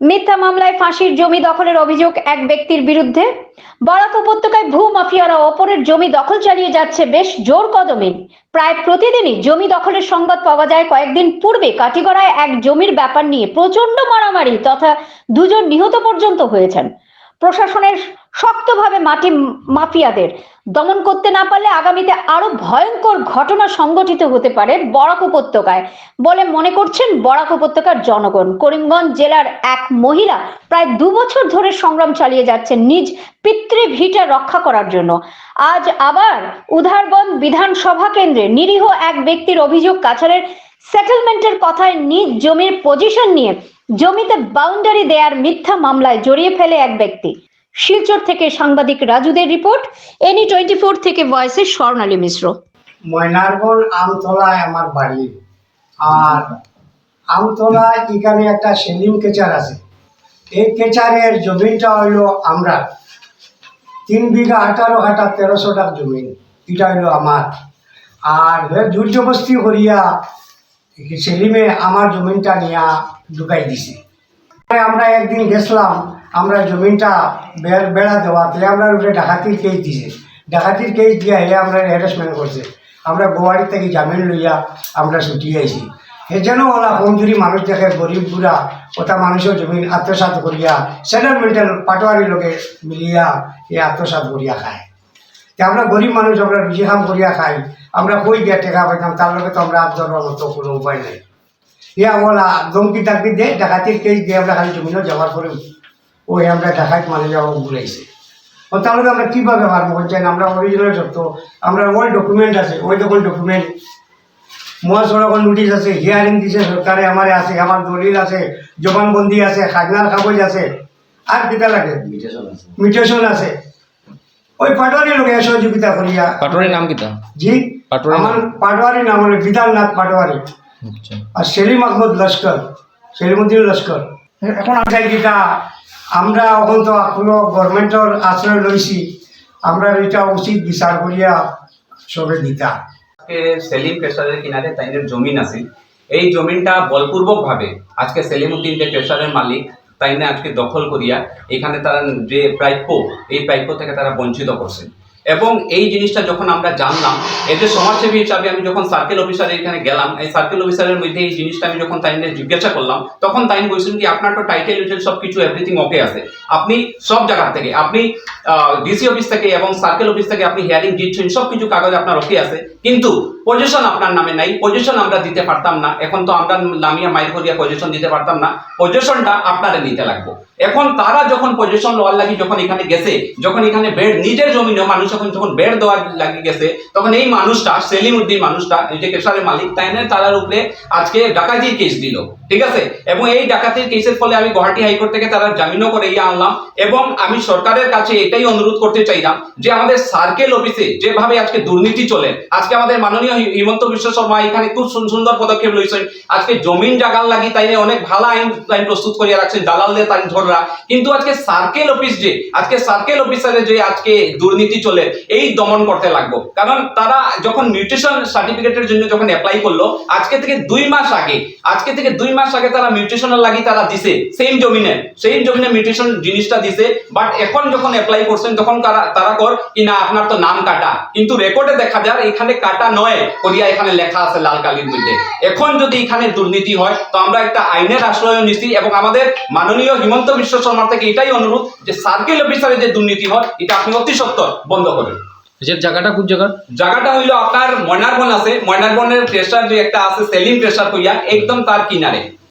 মিথ্যা মামলায় ফাঁসির জমি দখলের অভিযোগ এক ব্যক্তির বিরুদ্ধে। বরাক উপত্যকায় ভূ মাফিয়ারা অপরের জমি দখল চালিয়ে যাচ্ছে বেশ জোর কদমে। প্রায় প্রতিদিনই জমি দখলের সংবাদ পাওয়া যায়। কয়েকদিন পূর্বে কাটিগড়ায় এক জমির ব্যাপার নিয়ে প্রচণ্ড মারামারি তথা দুজন নিহত পর্যন্ত হয়েছেন। প্রশাসনের শক্তভাবে মাটি মাফিয়াদের দমন করতে না পারলে আগামীতে আরও ভয়ঙ্কর ঘটনা সংঘটিত হতে পারে বরাক উপত্যকায় বলে মনে করছেন বরাক উপত্যকার জনগণ। করিমগঞ্জ জেলার এক মহিলা প্রায় দু বছর ধরে সংগ্রাম চালিয়ে যাচ্ছেন নিজ পিতৃভিটা রক্ষা করার জন্য। আজ আবার উধারবন বিধানসভা কেন্দ্রে নিরীহ এক ব্যক্তির অভিযোগ, কাছাড়ের সেটেলমেন্টের কথায় নিজ জমির পজিশন নিয়ে জমিতে বাউন্ডারি দেয়ার মিথ্যা মামলায় জড়িয়ে ফেলে এক ব্যক্তি। শিলচর থেকে সাংবাদিক রাজুদের রিপোর্ট এনি টোয়েন্টি ফোর থেকে ভয়েসে স্বর্ণালী মিশ্র। ময়নারবন আমতলায় আমার বাড়ি। আর আমতলায় এখানে একটা সেলিম কেচার আছে। এই কেচারের জমিটা হইল আমরা। তিন বিঘা আঠারো হাটা তেরোশো টাকা জমিন এটা হইল আমার। আর জোর জবস্তি করিয়া সেলিমে আমার জমিনটা নিয়া ঢুকাই দিছে। আমরা একদিন গেছিলাম আমরা জমিনটা বেড়া দেওয়াতে আমরা উপরে ডাকাতির কেস দিছে। ডাকাতির কেস দিয়া হে আমরা হ্যারাসমেন্ট করছে। আমরা গোয়াড়ি থেকে জামিন লইয়া আমরা ছুটি আইছি। যেন ওলা কমজুরি মানুষ দেখে, গরিব বুড়া, ওটা মানুষের জমিন আত্মসাত করিয়া সেটেলমেন্টাল পাটোয়ারির লোকে মিলিয়া এ আত্মসাত করিয়া খায়। তে আমরা গরিব মানুষ, আমরা রুজি কাম করিয়া খাই। আমরা কই দিয়া টেকা পাইতাম? তার লগে তো আমরা ধরবার মতো কোনো উপায় নাই। ইয়া বলা ধমকি টাকি দে ডাকাতির কেস দিয়ে আমরা খালি জমিনও যাওয়ার পরে ওই আমরা ডাকাত মানে যাওয়া ঘুরাইছে ও তাহলে আমরা কীভাবে পারব বলছেন আমরা অরিজিনাল সত্য আমরা ওই ডকুমেন্ট আছে ওই যখন ডকুমেন্ট মহাসড়কের নোটিশ আছে হিয়ারিং দিছে সরকারে আমার আছে আমার দলিল আছে জবানবন্দি আছে খাজনার কাগজ আছে আর কিতা লাগে? মিটেশন আছে। ওই পাটোয়ারি লোকে সহযোগিতা করিয়া। পাটোয়ারির নাম কিতা? জি আমার নাম? পাটোয়ারি নাম হলো বিধাননাথ পাটোয়ারি। আচ্ছা। আর সেলিম আহমদ লস্কর সেলিমুদ্দিন লস্কর। এখন আমরা যেটা আমরা এখন তো কোনো গভর্নমেন্টের আশ্রয় লইছি। আমরা এটা উচিত বিচার করিয়া সবে দিতা। সেলিম পেশাদের কিনারে তাইনের জমিন আছে। এই জমিনটা বলপূর্বক ভাবে আজকে সেলিম উদ্দিন যে পেশাদের মালিক তাইনে আজকে দখল করিয়া এখানে তারা যে প্রাপ্য, এই প্রাপ্য থেকে তারা বঞ্চিত করছেন এবং এই জিনিসটা যখন আমরা জানলাম এই যে সমাজসেবী হিসাবে আমি যখন সার্কেল অফিসার এখানে গেলাম, এই সার্কেল অফিসারের মধ্যে এই জিনিসটা আমি যখন তাইনে জিজ্ঞাসা করলাম, তখন তাইন বলছিলেন কি, আপনার তো টাইটেল উইটেল সব কিছু এভরিথিং ওকে আছে। আপনি সব জায়গা থেকে, আপনি ডিসি অফিস থেকে এবং সার্কেল অফিস থেকে আপনি হিয়ারিং দিচ্ছেন সব কিছু কাগজ আপনার ওকে আছে। কিন্তু পজিশন আপনার নামে নাই পজিশন আমরা দিতে পারতাম না। এখন তো আমরা নামিয়া মাইর করিয়া পজিশন দিতে পারতাম না। পজিশনটা আপনারে নিতে লাগবো। এখন তারা যখন পজিশন লওয়ার লাগি যখন এখানে গেছে, যখন এখানে বেড নিজের জমিনে মানুষ যখন যখন বেড দেওয়ার লাগি গেছে, তখন এই মানুষটা সেলিম উদ্দিন মানুষটা যে কেশারের মালিক তাই না তারার উপরে আজকে ডাকাতির কেস দিল। ঠিক আছে? এবং এই ডাকাতির কেসের ফলে আমি গুয়াহাটি হাইকোর্ট থেকে তারা জামিনও করে ইয়ে আনলাম। এবং আমি সরকারের কাছে এটাই অনুরোধ করতে চাইলাম যে আমাদের সার্কেল অফিসে যেভাবে আজকে দুর্নীতি চলে, আজকে আমাদের মাননীয় হিমন্ত বিশ্ব শর্মা এখানে খুব সুন- সুন্দর পদক্ষেপ লইছেন। আজকে জমিন জাগাল লাগি তাই অনেক ভালো আইন আইন প্রস্তুত করিয়া রাখছেন দালাল দিয়ে তাই ধররা কিন্তু আজকে সার্কেল অফিস যে, আজকে সার্কেল অফিসারে যে আজকে দুর্নীতি চলে, এই দমন করতে লাগবো। কারণ তারা যখন মিউটেশন সার্টিফিকেটের জন্য যখন অ্যাপ্লাই করল, আজকে থেকে দুই মাস আগে, আজকে থেকে দুই মাস আগে তারা মিউটেশনের লাগি তারা দিছে সেম জমিনে। সেম জমিনে মিউটেশন জিনিসটা দিছে বাট এখন যখন অ্যাপ্লাই করছেন, তখন তারা তারা কর কি না, আপনার তো নাম কাটা। কিন্তু রেকর্ডে দেখা যায়, এখানে কাটা নয়। করিয়া এখানে লেখা আছে লাল কালির মধ্যে। এখন যদি এখানে দুর্নীতি হয় তো আমরা একটা আইনের আশ্রয় নিচ্ছি এবং আমাদের মাননীয় হিমন্ত বিশ্ব শর্মা থেকে এটাই অনুরোধ যে সার্কেল অফিসারে যে দুর্নীতি হয় এটা আপনি অতি সত্তর বন্ধ করেন। যে জায়গাটা কোন জায়গা জায়গাটা হইল আপনার ময়নারবন আছে। ময়নারবনের প্রেসার যে একটা আছে সেলিম প্রেসার কইয়া একদম তার কিনারে।